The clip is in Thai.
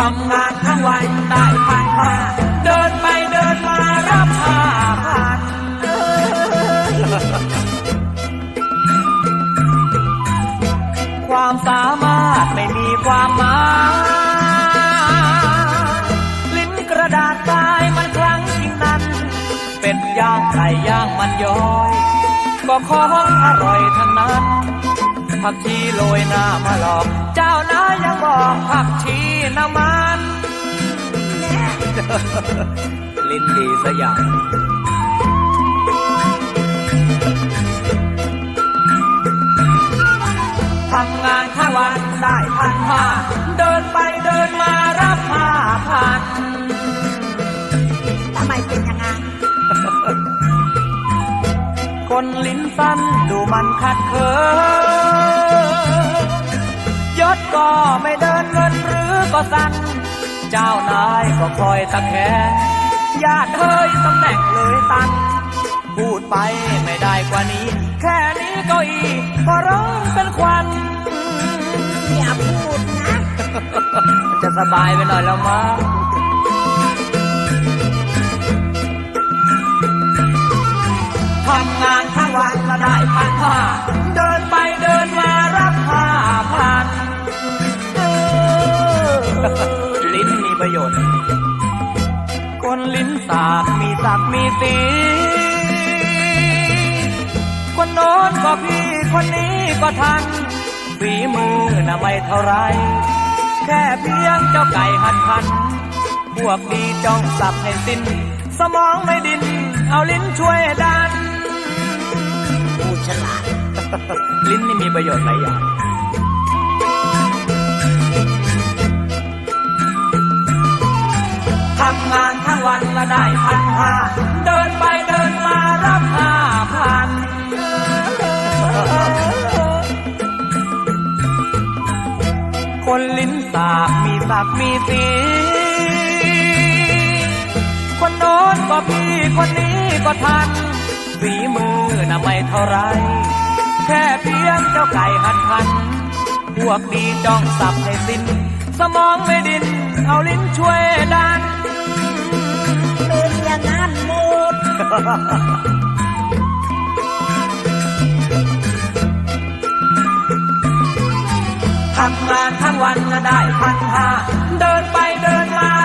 ทำงานทั้งวันได้พันห้าเดินไปเดินมารับห้าพันความสามารถไม่มีความหมายลิ้นกระดาษทรายมันครั้งจริงนั้น เป็ดย่างไก่ย่างมันย้อย ก็ของอร่อยทั้งนั้น ผักชีโรยหน้ามาหลอก เจ้านายยังบอกผักชีน้ำมัน ลิ้นดีสยามทำงานทั้งวันได้พันห้าเดินไปเดินมารับห้าพันทำไมเป็นอย่างนั้นคนลิ้นสั้นดูมันขัดเคิน สั้นเจ้านายก็คอยตะแคงญาติเฮ้ยตำแหน่งเลยตัน พูดไปไม่ได้กว่านี้ แค่นี้ก็อีกก็ร้องเป็นควันอย่าพูดนะ จะสบายไปหน่อยแล้วมั้ง น คนลิ้นสากมีสักมีสี คนโน้นก็พี่คนนี้ก็ทันฝีมือน่ะไม่เท่าไร แค่เพียงเจ้าไก่หันพัน พวกดีจ้องสับให้สิ้น สมองไม่ดิน เอาลิ้นช่วยดันพูดฉลาด ลิ้นนี่มีประโยชน์หลายอย่าง วันละได้พันห้าเดินไปเดินมารับห้าพันคนลิ้นสากมีสักมีสีคนโน้นก็พี่คนนี้ก็ทันฝีมือน่ะไม่เท่าไร แค่เพียงเจ้าไก่หันพันพวกดีจ้องสับให้สิ้น สมองไม่ดิน เอาลิ้นช่วยดัน ทำงานทั้งวันก็ได้พันห้าเดินไปเดินมา